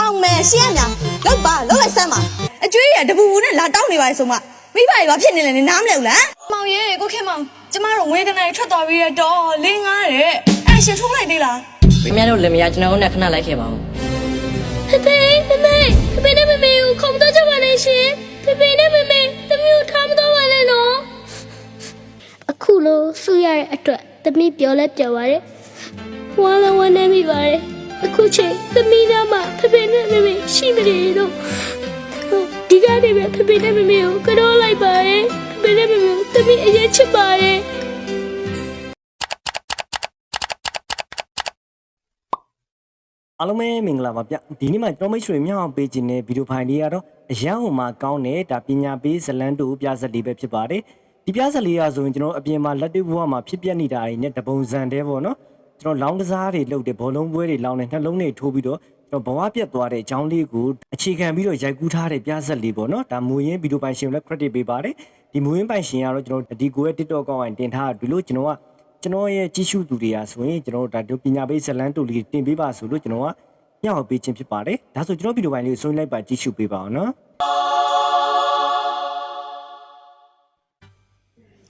အောင်မယ်ရှင်းရညာလောက်ပါလောက်လိုက်စမ်းပါအကျွေးရတပူပူနဲ့လာတောင်းနေပါလေဆိုမှမိဘတွေဘာဖြစ်နေလဲနားမလဲဘူးလားမောင်ရေကိုခင်မောင်ကျမတို့ငွေကနေထွက်သွားပြီးတော့လင်းငားတဲ့အဲ့ရှင်ထုတ်လိုက်သေးလားခင်ဗျားတို့လည်းမရကျွန်တော်တို့နဲ့ခဏလိုက်ခဲ့ပါဦးဖေဖေဖေဖေဖေဖေနဲ့မေမေကိုခေါင်းတော့ကြပါနဲ့ရှင်ဖေဖေနဲ့မေမေသမီးကိုထားမတော့ပါနဲ့နော်အခုလိုဆူရတဲ့အတွက်သမီးပြောလဲပြောပါတယ်ဝါလဝါနေမိပါတယ်အခုချိန်သမီးသားမဖေဖေနဲ့မေမေ ရှိမနေတော့ဒီကနေ့ပဲဖေဖေနဲ့မေမေကိုကတော့လိုက်ပါတယ်ဖေဖေနဲ့မေမေကိုသမီးအရင်ချစ်ပါတယ်အားလုံးပဲမင်္ဂလာပါဗျဒီနေ့မှကျွန်တော်မိတ်ဆွေမြောက်အောင်ပေးခြင်းတဲ့ဗီဒီယိုဖိုင်လေးကတော့အရန်ဟိုမှာကောင်းတဲ့ဒါပညာပေးဇလန်းတူပြဇက်လေးပဲဖြစ်ပါတယ်ဒီပြဇက်လေးရဆိုရင်ကျွန်တော်အပြင်မှာလက်တွေ့ဘဝမှာဖြစ်ပျက်နေတာတွေနဲ့တပုံစံတဲပေါ့နော်ကျွန်တော်လောင်းကစားတွေလုပ်တဲ့ဘောလုံးပွဲတွေလောင်းတဲ့နှလုံးတွေထိုးပြီးတော့ကျွန်တော် ဘဝပြတ်သွားတဲ့အကြောင်းလေးကိုအခြေခံပြီးတော့ရိုက်ကူးထားတဲ့ပြဇက်လေးပေါ့နော်ဒါမူရင်းဗီဒီယိုပိုင်ရှင်ကိုလည်း credit ပေးပါတယ်ဒီမူရင်းပိုင်ရှင်ကတော့ကျွန်တော်ဒီကိုရဲ့ TikTok ကောင်းရင်တင်ထားတယ်လို့ကျွန်တော်ကကျွန်တော်ရဲ့ကြည့်ရှုသူတွေကဆိုရင်ကျွန်တော်တို့ဒါတို့ပညာပေးဇလန်းတူလေးတင်ပေးပါဆိုလို့ကျွန်တော်ကညောက်ပေးခြင်းဖြစ်ပါတယ်ဒါဆိုကျွန်တော်ဗီဒီယိုပိုင်းလေးကိုဆုံးလိုက်ပါကြည့်ရှုပေးပါအောင်နော်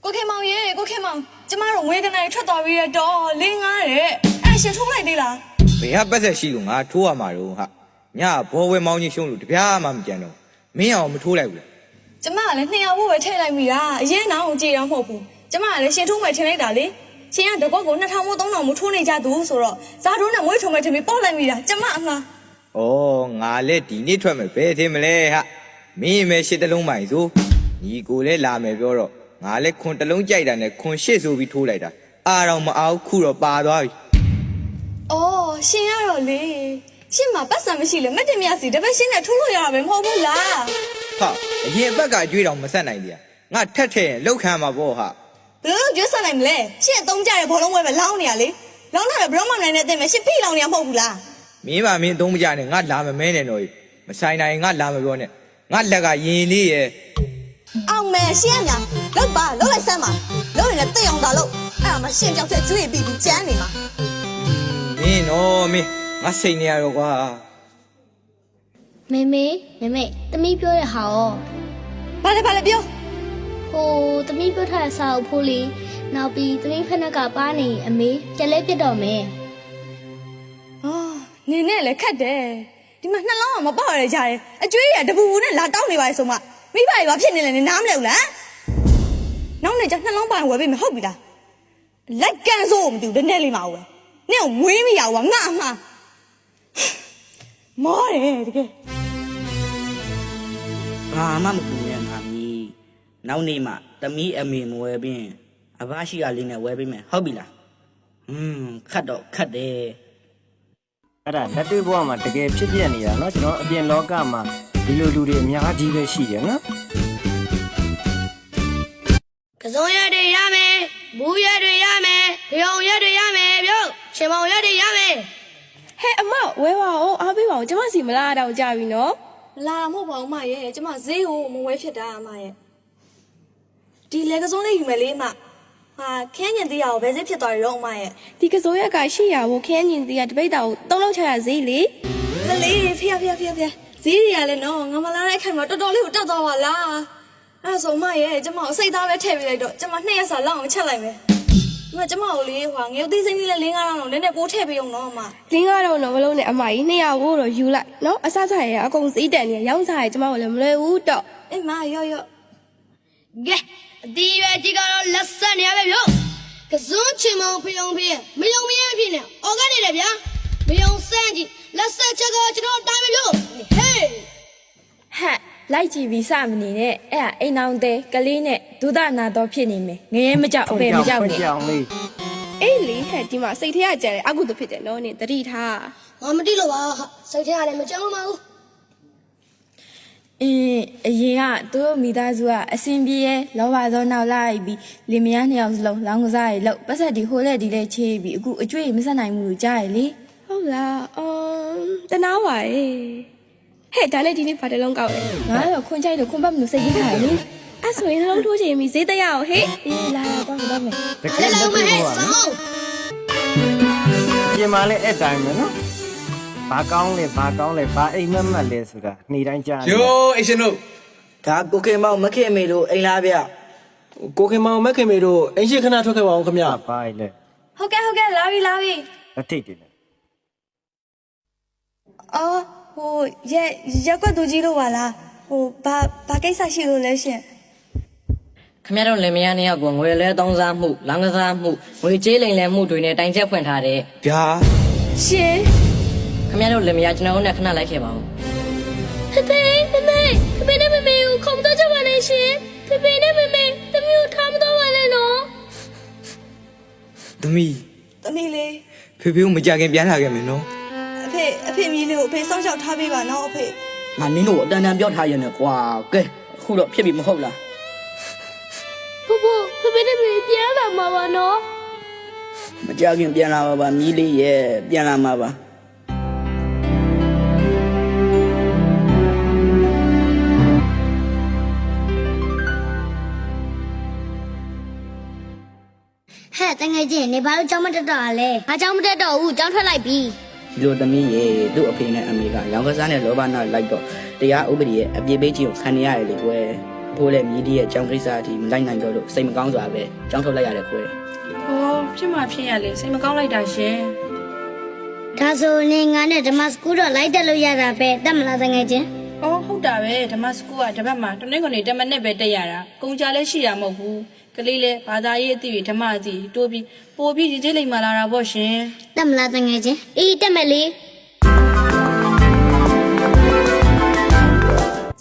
ကိုခင်မောင်ရေကိုခင်မောင်ကျမတို့ငွေကနေထွက်သွားပြီးတော့လင်းငားတဲ့အဲ့ရှင်ထုတ်လိုက်သေးလား ဘယ်ဟာပတ်သက်ရှိလို့ငါထိုးရမှာတော့ဟာညဘောဝဲမောင်းကြီးရှုံးလို့တပြားမှမကြံတော့မင်းအောင်မထိုးလိုက်ဘူးလားကျမကလည်းနှစ်ယောက်ဖို့ပဲထည့်လိုက်မိတာအရင်နောက်ကိုကြည်တော့မဟုတ်ဘူးကျမကလည်းရှင်ထုံးမယ်ထင်လိုက်တာလေရှင်ကတကွက်ကို2000မို့3000မို့ထိုးနေကြသူဆိုတော့ဇာတုံးနဲ့မွေးထုံမယ်ထင်ပြီးပေါ့လိုက်မိတာကျမအငါဩငါလည်းဒီနေ့ထွက်မယ်ဘယ်ထင်မလဲဟာမင်းမဲရှစ်တလုံးပိုင်ဆိုညီကိုလည်းလာမယ်ပြောတော့ငါလည်းခွန်တလုံးကြိုက်တာနဲ့ခွန်ရှစ်ဆိုပြီးထိုးလိုက်တာအာတော့မအောင်ခုတော့ပါသွားပြီ အော်ရှင်ရတော့လေရှင်မှာပတ်စံမရှိလေမက်တင်မြစီတပတ်ရှင်နဲ့ထိုးလို့ရတာပဲမဟုတ်ဘူးလားဟာအရင်ဘက်ကအကျွေးတော်မဆက်နိုင်သေးရငါထက်ထက်ရင်လောက်ခံမှာပေါ့ဟာဘယ်လိုလုပ်ကျွတ်ဆက်နိုင်မလဲရှင်အသုံးကြတဲ့ဘောလုံးပွဲပဲလောင်းနေရလေလောင်းတာလည်းဘရောမနိုင်တဲ့အသိမဲ့ရှင်ဖိလောင်းနေရမဟုတ်ဘူးလားမင်းမမင်းသုံးမကြနဲ့ငါလာမမဲနဲ့တော့မဆိုင်နိုင်ငါလာမပြောနဲ့ငါလက်ကရင်လေးရဲ့အောင်မယ်ရှင်းရညာလောက်ပါလောက်လိုက်စမ်းပါလောက်ရင်လည်းတိတ်အောင်သာလောက်အဲ့ဒါမှရှင်ကြောက်တဲ့ကျွေးပြီးပြီးကျန်းနေမှာ မင်းတော့မင်းငါစိတ်နေရတော့ကွာမေမေမေမေသမီးပြောရဟာရောဘာလဲဘာလဲပြောဟိုသမီးပြောထားတဲ့စာအုပ်ဖိုးလေးနောက်ပြီးသမီးဖက်နှက်ကပါနေရင်အမေကြက်လဲပြတ်တော့မယ်အာနေနဲ့လည်းခတ်တယ်ဒီမှာနှလုံးကမပေါက်ရကြတယ်အကျွေးရတပူပူနဲ့လာတောင်းနေပါလေဆိုမှမိဘတွေဘာဖြစ်နေလဲနားမလဲဘူးလားနောက်နေကျနှလုံးပိုင်ဝယ်ပေးမယ်ဟုတ်ပြီလားလက်ကန်ဆိုးမတူတဲ့နဲ့လေးမအောင်ပဲ နင့်ကိုမွေးမရဘူးငါအမှားမောတယ်တကယ် ဘာမှမပူနဲ့ငါမီးနောက်နေ့မှတမီးအမေမဝဲပြီးရင်အဘရှိကလေးနဲ့ဝဲပေးမယ်ဟုတ်ပြီလားဟွန်းခတ်တော့ခတ်တယ် အဲ့ဒါလက်တွေ့ဘဝမှာတကယ်ဖြစ်ပြနေတာเนาะကျွန်တော်အပြင်လောကမှာဒီလိုလူတွေအများကြီးပဲရှိတယ်နော် ကစုံရက်တွေရမယ်ဘူးရက်တွေရမယ်ရုံရက်တွေရမယ်ပြုတ် ချင်မောင်ရက်တွေရမယ်ဟဲ့အမဝဲပါအောင်အားပေးပါအောင်ကျမစီမလာတော့ကြာပြီနော်မလာမဟုတ်ပါဘူးမရဲ့ကျမဈေးကိုမဝဲဖြစ်တာအမရဲ့ဒီလေကစုံလေးယူမယ်လေးအမဟာခင်းညင်သေးရအောင်ဘယ်စစ်ဖြစ်သွားရတော့အမရဲ့ဒီကစိုးရက်ကရှိရဖို့ခင်းညင်တီးကတပိတ်တာကိုသုံးလောက်ချရဈေးလေမလေးဖေဖေဖေဖေဈေးတွေကလည်းနော်ငါမလာတဲ့ခိုင်မှာတော်တော်လေးကိုတက်သွားပါလားအဲ့ဒါဆိုအမရဲ့ကျမကိုစိတ်သားပဲထည့်ပေးလိုက်တော့ကျမနှစ်ရက်စာလောက်အောင်ချက်လိုက်မယ်အ မကျမကိုလေးဟွာငယ်သေးစိမ့်လေးလေးငါးတော့နည်းနည်းပိုးထည့်ပေးအောင်နော်အမလင်းကားတော့တော့မလုံးနဲ့အမကြီး200ကိုတော့ယူလိုက်နော်အစားစားရအကုန်ဈေးတန်နေရောင်းစားရကျမကိုလည်းမလွယ်ဘူးတော့အေးမရော့ရော့ကဲအတီးရွယ်ကြီးကတော့လက်ဆက်နေရပဲပြုတ်ကစုံချင်မောင်ဖျုံဖျက်မယုံမရဖြစ်နေအော်ဂန်နေတယ်ဗျာမယုံစမ်းကြည့်လက်ဆက်ချက်ကကျွန်တော်တိုင်းပဲပြုတ်ဟေးဟက် လိုက်ကြည့်ပြီးစမနေနဲ့အဲ့ဒါအိမ်အောင်တဲ့ကလေးနဲ့ဒုဒနာတော့ဖြစ်နေမယ်ငရဲမကြောက်အပေမကြောက်နဲ့ကြောင်လေးအေးလေဟဲ့ဒီမှာစိတ်ထဲကကြံတယ်အကုသို့ဖြစ်တယ်နော်နင်တတိထားငါမတိလို့ပါဟာစိတ်ထဲရတယ်မကြောက်ပါဘူးအင်းအရင်ကသူတို့မိသားစုကအစင်ပြေရဲ့လောဘသောနောက်လိုက်ပြီးလင်မယားနှစ်ယောက်စလုံးလောင်းကစားရေလို့ပတ်ဆက်ဒီဟိုလက်ဒီလက်ချေးပြီးအခုအကျွေးမဆက်နိုင်ဘူးလို့ကြားရလေဟုတ်လားအော်တနာပါရဲ့ ဟဲ့ဒါနဲ့ဒီနေ့ဘာတလုံးကောက်လဲငါတော့ခွန်ချိုက်လို့ခွန်ပတ်မလို့စိတ်ကြီးခါရလေအဲ့ဆိုရင်နှလုံးထိုးချင်ပြီဈေးတက်ရအောင်ဟဲ့အေးလာတော့တော့မယ်တကယ်လက်တွေ့ဘဝနော်ပြင်မာလဲအဲ့တိုင်းပဲနော်ဘာကောင်းလဲဘာကောင်းလဲဘာအိမ်မက်မက်လဲဆိုတာနေ့တိုင်းကြားနေယိုးအရှင်တို့ဒါကိုခင်မောင်မခင်မေတို့အိမ်လားဗျကိုခင်မောင်မက်ခင်မေတို့အင်ရှိခဏထွက်ခဲ့ပါအောင်ခင်ဗျာဘာလဲဟုတ်ကဲ့ဟုတ်ကဲ့လာပြီလာပြီလက်ထိတ်တယ်လေအော် ဟိုရက်ရက်ကွက်သူကြီးလို့ပါလားဟိုဘာဘာကိစ္စရှိလို့လဲရှင်ခမရတို့လင်မယားနှစ်ယောက်ကိုငွေလဲသုံးစားမှုလောင်းကစားမှုငွေကြေးလိမ်လည်မှုတွေနဲ့တိုင်ချက်ဖွင့်ထားတဲ့ဗျာရှင်ခမရတို့လင်မယားကျွန်တော်တို့နဲ့ခဏလိုက်ခဲ့ပါဦးဖေဖေဖေဖေဖေဖေနဲ့မေမေကိုခေါမတော့ကြပါနဲ့ရှင်ဖေဖေနဲ့မေမေသမီးကိုထားမတော့ပါနဲ့နော်သမီးသမီးလေးဖေဖေကိုမကြခင်ပြန်လာခဲ့မယ်နော်အ ဖေအဖေမြည်လေးကိုအဖေစောင့်ရှောက်ထားပေးပါနော်အဖေငါနင်းတို့အတန်တန်ပြောထားရင်လည်းကွာကဲအခုတော့ဖြစ်ပြီမဟုတ်လားဖိုးဖိုးဖေဖေနဲ့မေမေပြန်လာမှာပါနော်မကြခင်ပြန်လာပါပါမီးလေးရဲ့ပြန်လာမှာပါဟဲ့တငယ်ချင်းနေဘာလို့ကြောင်းမတက်တော့တာလဲငါကြောင်းမတက်တော့ဘူးကြောင်းထွက်လိုက်ပြီ ဒီလိုသမီးရဲ့သူ့အဖေနဲ့အမေကရောင်ကစားနဲ့လောဘနာလိုက်တော့တရားဥပဒေရဲ့အပြစ်ပေးခြင်းကိုခံရရတယ်လေကွယ်ဖိုးလည်းမြည်ဒီရဲ့ကြောင်းကိစ္စအထိမလိုက်နိုင်တော့လို့စိတ်မကောင်းစွာပဲကြောင်းထုတ်လိုက်ရတယ်ကွယ်ဟောဖြစ်မှဖြစ်ရလေစိတ်မကောင်းလိုက်တာရှင်ဒါဆိုနေငါနဲ့ဓမ္မစကူတော့လိုက်တက်လို့ရတာပဲတက်မလားတငယ်ချင်းအော်ဟုတ်တာပဲဓမ္မစကူကတပတ်မှာတနင်္ဂနွေတမနဲ့ပဲတက်ရတာကုန်ကြလည်းရှိတာမဟုတ်ဘူး ကလေးလည်းဘာသာရေးအသိတွေဓမ္မအသိတိုးပြီးပို့ပြီးကြီးကြီးလိမ့်မှလာတာပေါ့ရှင်တက်မလားတငယ်ချင်းအေးတက်မယ်လေ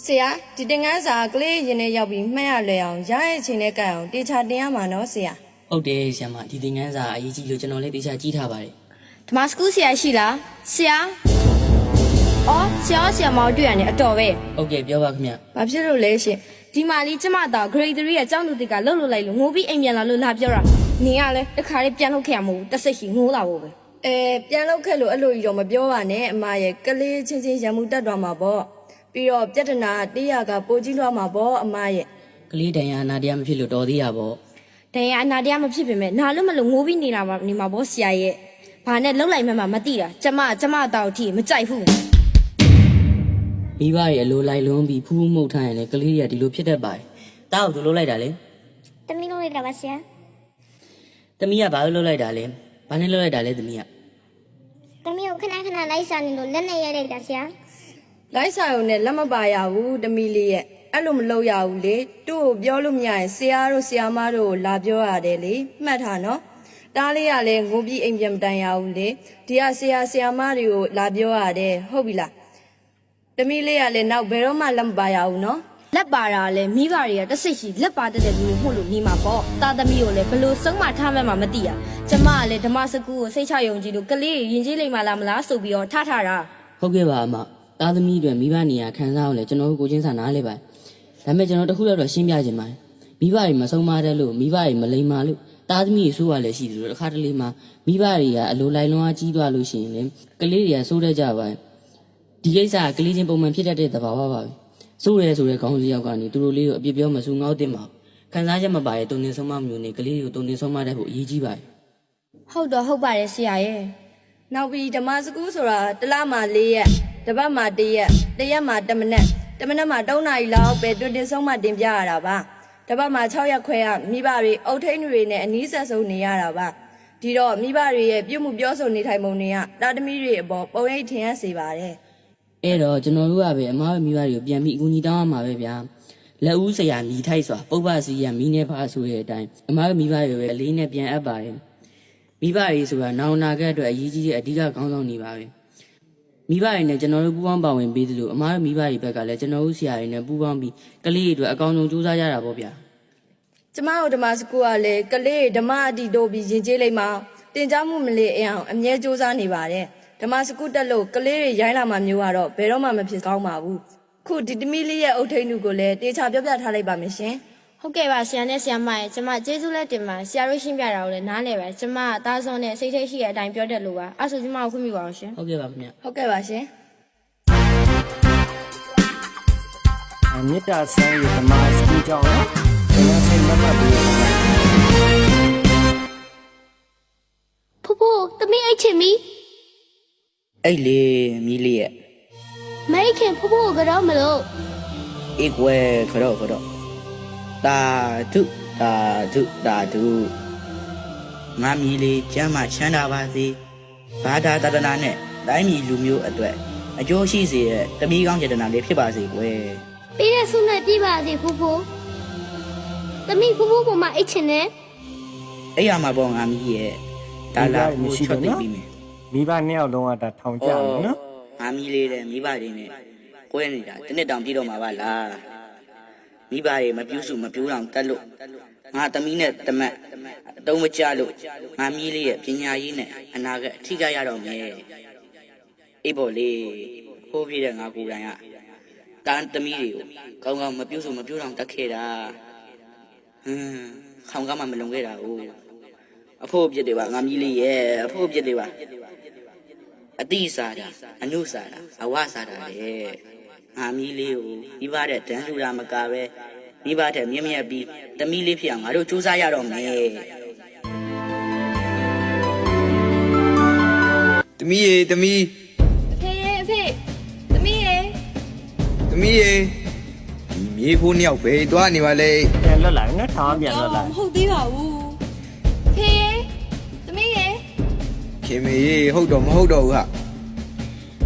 ဆရာဒီတင်ငန်းစာကလေးရင်ထဲရောက်ပြီးမှတ်ရလွယ်အောင်ရရဲ့ချိန်နဲ့ကတ်အောင်တေချာတင်ရမှာနော်ဆရာဟုတ်တယ်ဆရာမဒီသင်ခန်းစာအရေးကြီးလို့ကျွန်တော်လည်းတေချာကြည့်ထားပါတယ်ဓမ္မစကူးဆရာရှိလားဆရာအော်ဆရာဆရာမောင်တွေ့ရတယ်အတော်ပဲဟုတ်ကဲ့ပြောပါခင်ဗျဘာဖြစ်လို့လဲရှင် ဒီမလေးကျမတော့ grade 3ရဲ့အကြောင်းသူတွေကလှုပ်လှုပ်လိုက်လို့ငိုပြီးအိမ်ပြန်လာလို့လာပြောတာနေရလဲတခါလေးပြန်လှုပ်ခဲ့ရမဟုတ်ဘူးတစ်စိတ်ရှိငိုးလာဖို့ပဲအဲပြန်လောက်ခဲ့လို့အဲ့လိုကြီးတော့မပြောပါနဲ့အမရဲ့ကလေးချင်းချင်းရံမှုတက်သွားမှာပေါ့ပြီးတော့ပြဿနာတေးရကပိုကြီးလွှားမှာပေါ့အမရဲ့ကလေးတန်ရာအနာတရားမဖြစ်လို့တော်သေးရပေါ့တန်ရအနာတရားမဖြစ်ပေမဲ့နာလို့မလို့ငိုပြီးနေလာမှာနေမှာပေါ့ဆရာရဲ့ဘာနဲ့လှုပ်လိုက်မှမှမသိတာကျမကျမတော့အထိမကြိုက်ဘူး မိဘရဲ့အလိုလိုက်လုံးပြီးဖူးဖူးမှုတ်ထားရင်လည်းကလေးတွေကဒီလိုဖြစ်တတ်ပါတယ်တားကိုသူလုပ်လိုက်တာလေတမီးလို့လိုက်တာပါဆရာသမီးကဘာလို့လုပ်လိုက်တာလဲဘာနဲ့လုပ်လိုက်တာလဲသမီးကတမီးကိုခဏခဏလိုက်စားနေလို့လက်နဲ့ရိုက်လိုက်တာဆရာလိုက်စာရုံနဲ့လက်မပါရဘူးတမီလေးရဲ့အဲ့လိုမလုပ်ရဘူးလေသူ့ကိုပြောလို့မရရင်ဆရာတို့ဆရာမတို့ကိုလာပြောရတယ်လေမှတ်ထားနော်တားလေးကလည်းငိုပြီးအိမ်ပြန်မတိုင်ရဘူးလေဒီကဆရာဆရာမတွေကိုလာပြောရတယ်ဟုတ်ပြီလား တမီလေးကလည်းနောက်ဘယ်တော့မှလက်မပါရဘူးနော်လက်ပါတာလဲမိဘတွေကတစ်စိတ်ရှိလက်ပါတတ်တဲ့လူတွေမှုလို့နေမှာပေါ့တာသမီးကိုလည်းဘလို့ဆုံးမထားမှန်းမှမသိရကျမကလည်းဓမ္မစကူကိုစိတ်ချယုံကြည်လို့ကလေးရင်ကြီးလိမ့်မလားမလားဆိုပြီးတော့ထားထားတာဟုတ်ကဲ့ပါအမတားသမီးတွေမိဘနေရာခံစားအောင်လဲကျွန်တော်တို့ကိုချင်းစာနားလဲပါဒါပေမဲ့ကျွန်တော်တခုလောက်တော့ရှင်းပြခြင်းပါတယ်မိဘတွေမဆုံးမတဲ့လို့မိဘတွေမလိမ္မာလို့တားသမီးတွေဆိုးရလဲရှိတယ်လို့တစ်ခါတလေမှာမိဘတွေကအလိုလိုက်လွန်အားကြီးသွားလို့ရှိရင်လေကလေးတွေကစိုးတတ်ကြပါတယ် ဒီကိစ္စကကလေးချင်းပုံမှန်ဖြစ်တတ်တဲ့သဘာဝပါပဲစိုးရဲဆိုတဲ့ခေါင်းစည်းရောက်ကနေသူတို့လေးကိုအပြစ်ပြောမစူငေါ့တင်ပါဘူးခံစားချက်မပါရဲ့တုံတင်ဆုံးမမျိုးနဲ့ကလေးတွေကိုတုံတင်ဆုံးမတတ်ဖို့အရေးကြီးပါတယ်ဟုတ်တော့ဟုတ်ပါတယ်ဆရာရဲ့နောက်ပြီးဓမ္မစကူးဆိုတာတစ်လမှ၄ရက်တစ်ပတ်မှ၁ရက်တစ်ရက်မှတစ်မနက်တစ်မနက်မှ၃နာရီလောက်ပဲတွင်တင်ဆုံးမှတင်ပြရတာပါတစ်ပတ်မှ6ရက်ခွဲရမိဘတွေအုတ်ထိန်တွေနဲ့အနီးဆက်ဆုံးနေရတာပါဒီတော့မိဘတွေရဲ့ပြုမှုပြောဆိုနေထိုင်ပုံတွေကတာသမီတွေအပေါ်ပုံရိပ်ထင်ရစေပါတယ် အဲ့တော့ကျွန်တော်တို့ကပဲအမားမိဘတွေကိုပြန်ပြီးအကူအညီတောင်းရမှာပဲဗျာလက်ဦးဆရာမိထိုက်စွာပုပ္ပစီရမိနေဖာဆိုတဲ့အတိုင်းအမားမိဘတွေပဲအလေးနဲ့ပြန်အပ်ပါရဲ့မိဘတွေဆိုတာနောင်နာကအတွက်အရေးကြီးတဲ့အဓိကခေါင်းဆောင်နေပါပဲမိဘတွေနဲ့ကျွန်တော်တို့ပူးပေါင်းပါဝင်ပေးသလိုအမားမိဘတွေဘက်ကလည်းကျွန်တော်တို့ဆရာတွေနဲ့ပူးပေါင်းပြီးကလေးတွေအတွက်အကောင်းဆုံးကြိုးစားကြတာပေါ့ဗျာကျမတို့ဓမ္မစကူကလည်းကလေးဓမ္မအတီတို့ပြီးရင်ကျေးလိုက်မှတင် जा မှုမလေးအောင်အမြဲစူးစမ်းနေပါတယ် ဓမ္မစကူတက်လို့ကလေးတွေရိုင်းလာမှမျိုးကတော့ဘယ်တော့မှမဖြစ်ကောင်းပါဘူးခုဒီတမီလေးရဲ့အုတ်ထိန်လူကိုလည်းတေချာပြောပြထားလိုက်ပါမယ်ရှင်ဟုတ်ကဲ့ပါဆရာနဲ့ဆရာမရဲ့ကျမကျေးဇူးလက်တင်ပါဆရာတို့ရှင်းပြတာကိုလည်းနားလည်ပါကျမအသားဆုံးနဲ့စိတ်ထိတ်ရှိတဲ့အတိုင်းပြောတတ်လို့ပါအဲ့ဆိုကျမကိုခွင့်ပြုပါအောင်ရှင်ဟုတ်ကဲ့ပါခင်ဗျဟုတ်ကဲ့ပါရှင်အမေတ္တာဆန်းရဲ့ဓမ္မစကူကြောင့်နော်ဒီနေ့စိတ်မမတ်ဘူးဖိုးဖိုးတမီးအိတ်ချင်ပြီ အဲ့လေမီလေးရဲ့မိခင်ဖဖိုးကိုကတော့မလို့အေကွယ်ခတော့ခတော့တာထုတာထုတာထုငါမီလေးကျမ်းမှချမ်းသာပါစေဘာသာတဒနာနဲ့တိုင်းပြည်လူမျိုးအတွက်အကျိုးရှိစေတဲ့တပီးကောင်းစေတနာလေးဖြစ်ပါစေကွယ်ပြီးတဲ့ဆုနဲ့ပြပါစေဖဖိုးသမီးဖဖိုးပေါ်မှာအိတ်ချင်တယ်အဲ့ရမှာပေါ့ငါမီရဲ့ဒါလာကိုချော့သိပ်ပြီးမယ် မိဘနှစ်ယောက်လုံးကဒါထောင်ကြမယ်နော်ငါမီလေးတဲ့မိဘတွေနဲ့ကွဲနေတာတစ်နှစ်တောင်ပြည့်တော့မှာပါလားမိဘတွေမပြူးစုမပြူးတော့တက်လို့ငါသမီးနဲ့တမက်အတုံးမကြလို့ငါမီးလေးရဲ့ပညာရေးနဲ့အနာဂတ်အထီးကရတော့မယ်အေးပေါ်လေးဖိုးပြတဲ့ငါကိုယ်တိုင်ကတန်းသမီးတွေကိုကောင်းကောင်းမပြူးစုမပြူးတော့တက်ခဲ့တာဟမ်ခေါင်းကမှမလုံခဲ့တာ哦အဖို့ပြစ်တွေပါငါမီးလေးရဲ့အဖို့ပြစ်တွေပါ အတိစားတာအနုစားတာအဝစားတာလေငါမီးလေးကိုမိဘတဲ့တန်းလူတာမကပဲမိဘတဲ့မြင့်မြတ်ပြီးတမီးလေးဖြစ်အောင်ငါတို့စူးစမ်းရတော့မယ်သမီးရေသမီးအဖေရဲ့အဖေသမီးရဲ့သမီးရေဒီမြေဖိုးနှစ်ယောက်ပဲသွားနေပါလေပြန်လွတ်လာပြီနော်ထောင်ပြန်လွတ်လာမဟုတ်သေးပါဘူးအဖေရဲ့သမီးရဲ့ ခင်မေရေဟုတ်တော့မဟုတ်တော့ဘူးဟာ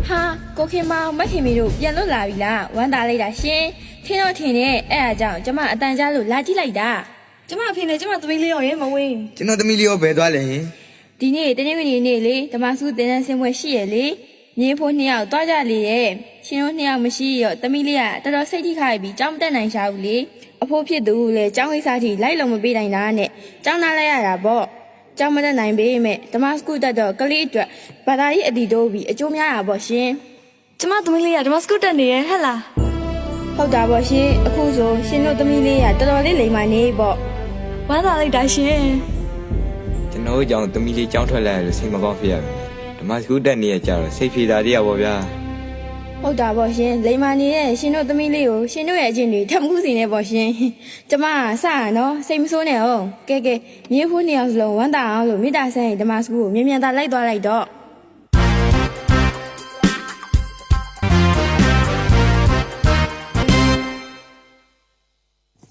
ဟာကိုခင်မောင်မခင်မီတို့ပြန်လွတ်လာပြီလားဝမ်းသာလိုက်တာရှင်ထင်းတော့ထင်းနဲ့အဲ့အားကြောင့်ကျမအတန်ကြားလို့လာကြည့်လိုက်တာကျမအဖေနဲ့ကျမသမီးလေးရောရဲမဝင်းကျွန်တော်သမီးလေးရောဘယ်သွားလဲဟင်ဒီနေ့တနေ့ဝင်နေလေဓမ္မစုတင်တဲ့ဆင်းပွဲရှိရလေမြေဖို့နှစ်ယောက်တွားကြလေရဲ့ရှင်တို့နှစ်ယောက်မရှိရောသမီးလေးကတော်တော်စိတ်ထိခိုက်ပြီးကြောင်းမတက်နိုင်ရှာဘူးလေအဖိုးဖြစ်သူလေကြောင်းကိစ္စထိလိုက်လုံးမပေးနိုင်တာနဲ့ကြောင်းနာလိုက်ရတာပေါ့ ကြောင်းမတက်နိုင်ပေမဲ့ဓမ္မစကူတက်တော့ကလေးအတွက်ဘာသာရေးအတီတိုးပြီးအကျိုးများတာပေါ့ရှင်ကျမသမီးလေးကဒီမှာစကူတက်နေရဟဲ့လားဟုတ်တာပေါ့ရှင်အခုဆိုရှင်တို့သမီးလေးကတော်တော်လေးလိမ်မာနေပေါ့ဝမ်းသာလိုက်တာရှင်ကျွန်တော်တို့ကြောင့်သမီးလေးကြောင်းထွက်လာရလို့စိတ်မကောင်းဖြစ်ရပြီဓမ္မစကူတက်နေရကြတော့စိတ်ဖြေတာတည်းရပါဗျာ ဟုတ်တာပေါ့ရှင်လိမ်မာနေတဲ့ရှင်တို့သမီးလေးကိုရှင်တို့ရဲ့အချင်းတွေထပ်မှုစီနေပေါ့ရှင်ကျမကစရနော်စိတ်မဆိုးနဲ့အောင်ကဲကဲမြေဖိုးနှစ်ယောက်စလုံးဝမ်းသာအောင်လို့မေတ္တာဆန်းရင်ဓမ္မစကူကိုမြင်မြန်သာလိုက်သွားလိုက်တော့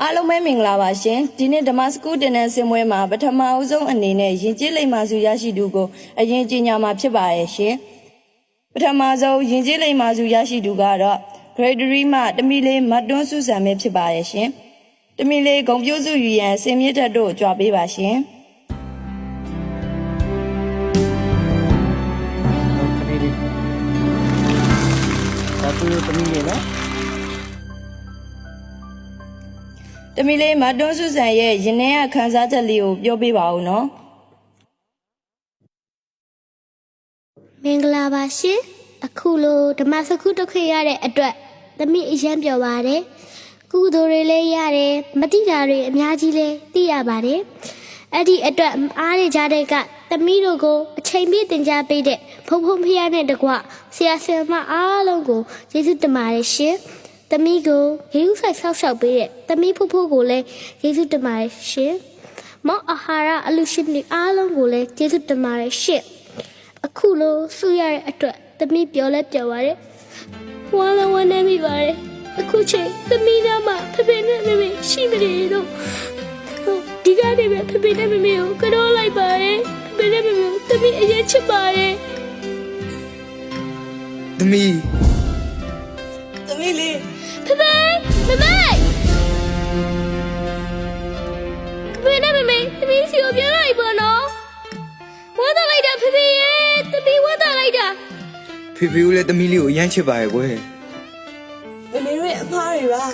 အားလုံးပဲမင်္ဂလာပါရှင်ဒီနေ့ဓမ္မစကူတင်တဲ့ဆင်ပွဲမှာပထမအဦးဆုံးအနေနဲ့ယဉ်ကျေးလိမ္မာစုရရှိသူကိုအရင်ကြီးညာမှာဖြစ်ပါရဲ့ရှင် ပထမဆုံးယဉ်ကျေးလိမ္မာစုရရှိသူကတော့ Gregory မှတမီလေးမတ်တွန်းစုဆန်ပဲဖြစ်ပါရဲ့ရှင်တမီလေးဂုံပြိုးစုယူရန်စင်မြင့်တက်တို့ကြွားပေးပါရှင်ခလေးလေးဒါသူတို့သမီးလေးနော်တမီလေးမတ်တွန်းစုဆန်ရဲ့ရင်ထဲကခန်းစားချက်လေးကိုပြောပြပါဦးနော် မင်္ဂလာပါရှင်အခုလိုဓမ္မစကုတစ်ခွေရတဲ့အတွက်သမီးအရန်ပြောပါတယ်ကုသိုလ်တွေလည်းရတယ်မတိတာတွေအများကြီးလည်းသိရပါတယ်အဲ့ဒီအတွက်အားရကြတဲ့ကသမီးတို့ကိုအချိန်ပြည့်တင် जा ပေးတဲ့ဖုံဖုံဖျားနဲ့တကွဆရာဆရာမအားလုံးကိုကျေးဇူးတင်ပါတယ်ရှင်သမီးကိုရေဥဆိုင်ဆောက်ရှောက်ပေးတဲ့သမီးဖို့ဖို့ကိုလည်းကျေးဇူးတင်ပါတယ်ရှင်မောင်အာဟာရအလူရှင်တွေအားလုံးကိုလည်းကျေးဇူးတင်ပါတယ်ရှင် အခုလိုဆူရတဲ့အတွက်သမီးပြောလဲပြောပါရဲ့ဝမ်းလည်းဝမ်းနေမိပါတယ်အခုချိန်သမီးသားမဖဖေနဲ့မမေရှိမနေတော့ဟိုဒီကနေ့ပဲဖဖေနဲ့မမေကိုကတော့လိုက်ပါတယ်ဖဖေနဲ့မမေကိုသမီးအရင်ချစ်ပါတယ်သမီးသမီးလေးဖဖေမမေဖဖေနဲ့မမေသမီးစီကိုပြန်လိုက်ပါနော်ဝမ်းသာလိုက်တာဖဖေရဲ့ သမီးဝမ်းသာလိုက်တာဖေဖေကလည်းသမီးလေးကိုအရမ်းချစ်ပါရဲ့ကွယ်မမေတို့ရဲ့အမားတွေပါ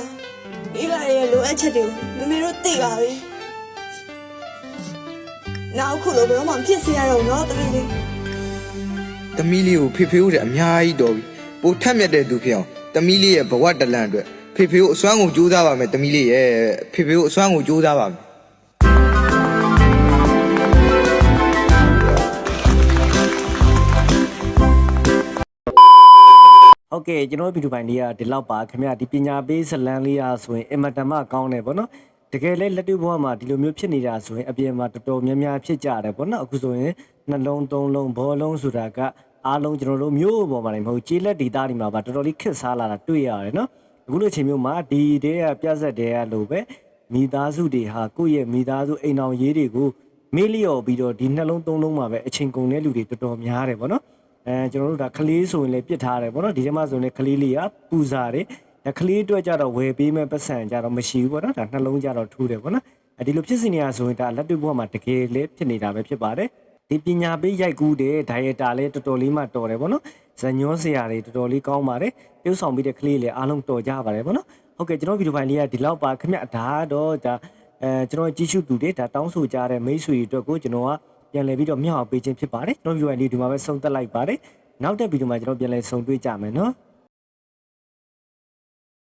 မိဘတွေရဲ့လိုအပ်ချက်တွေကိုမမေတို့သိပါပြီနောက်ခုလိုဘယ်တော့မှမဖြစ်စေရတော့ဘူးနော်သမီးလေးသမီးလေးကိုဖေဖေကလည်းအများကြီးတော်ပြီပိုထက်မြက်တဲ့သူဖြစ်အောင်သမီးလေးရဲ့ဘဝတလန့်အတွက်ဖေဖေကိုအစွမ်းကုန်ကြိုးစားပါမယ်သမီးလေးရဲ့ဖေဖေကိုအစွမ်းကုန်ကြိုးစားပါမယ် ကဲ့ကျွန်တော်တို့ဗီဒီယိုပိုင်းလေးကဒီလောက်ပါခင်ဗျဒီပညာပေးဇလန်းလေးအားဆိုရင်အင်မတန်မှကောင်းတယ်ပေါ့နော်တကယ်လဲလက်တွေ့ဘဝမှာဒီလိုမျိုးဖြစ်နေတာဆိုရင်အပြင်မှာတော်တော်များများဖြစ်ကြတယ်ပေါ့နော်အခုဆိုရင်နှလုံးသုံးလုံးဘောလုံးဆိုတာကအားလုံးကျွန်တော်တို့မျိုးပေါ်မှာနေမဟုတ်ကျေးလက်ဒေတာတွေမှာပါတော်တော်လေးခက်စားလာတာတွေ့ရတယ်နော်အခုလိုချိန်မျိုးမှာဒီတဲကပြဆက်တဲကလို့ပဲမိသားစုတွေဟာကိုယ့်ရဲ့မိသားစုအိမ်အောင်ရေးတွေကိုမေးလျော်ပြီးတော့ဒီနှလုံးသုံးလုံးမှာပဲအချိန်ကုန်တဲ့လူတွေတော်တော်များတယ်ဗောနော် အဲကျွန်တော်တို့ဒါကလေးဆိုရင်လည်းပြစ်ထားတယ်ဗောနော်ဒီထဲမှာဆိုရင်လည်းကလေးလေးကပူစားတယ်ဒါကလေးအတွက်ကြတော့ဝယ်ပေးမဲ့ပတ်စံကြတော့မရှိဘူးဗောနော်ဒါနှလုံးကြတော့ထူးတယ်ဗောနော်အဲဒီလိုဖြစ်စီနေရဆိုရင်ဒါလက်တွေ့ဘဝမှာတကယ်လည်းဖြစ်နေတာပဲဖြစ်ပါတယ်ဒီပညာပေးရိုက်ကူးတဲ့ဒါရိုက်တာလည်းတော်တော်လေးမှတော်တယ်ဗောနော်ဇညောဆရာတွေတော်တော်လေးကောင်းပါတယ်ပြုဆောင်ပြီးတဲ့ကလေးလည်းအားလုံးတော်ကြပါတယ်ဗောနော်ဟုတ်ကဲ့ကျွန်တော်ဗီဒီယိုဖိုင်လေးကဒီလောက်ပါခင်ဗျဒါတော့ဒါအဲကျွန်တော်ကြည့်ရှုသူတွေဒါတောင်းဆိုကြတဲ့မိတ်ဆွေတွေအတွက်ကိုကျွန်တော်က ပြန်လည်ပြီးတော့မျှော်ပေးခြင်းဖြစ်ပါတယ်ကျွန်တော်ဗီဒီယိုဖိုင်လေးဒီမှာပဲဆုံးသက်လိုက်ပါတယ်နောက်တဲ့ဗီဒီယိုမှာကျွန်တော်ပြန်လည်ဆုံတွေ့ကြမယ်နော်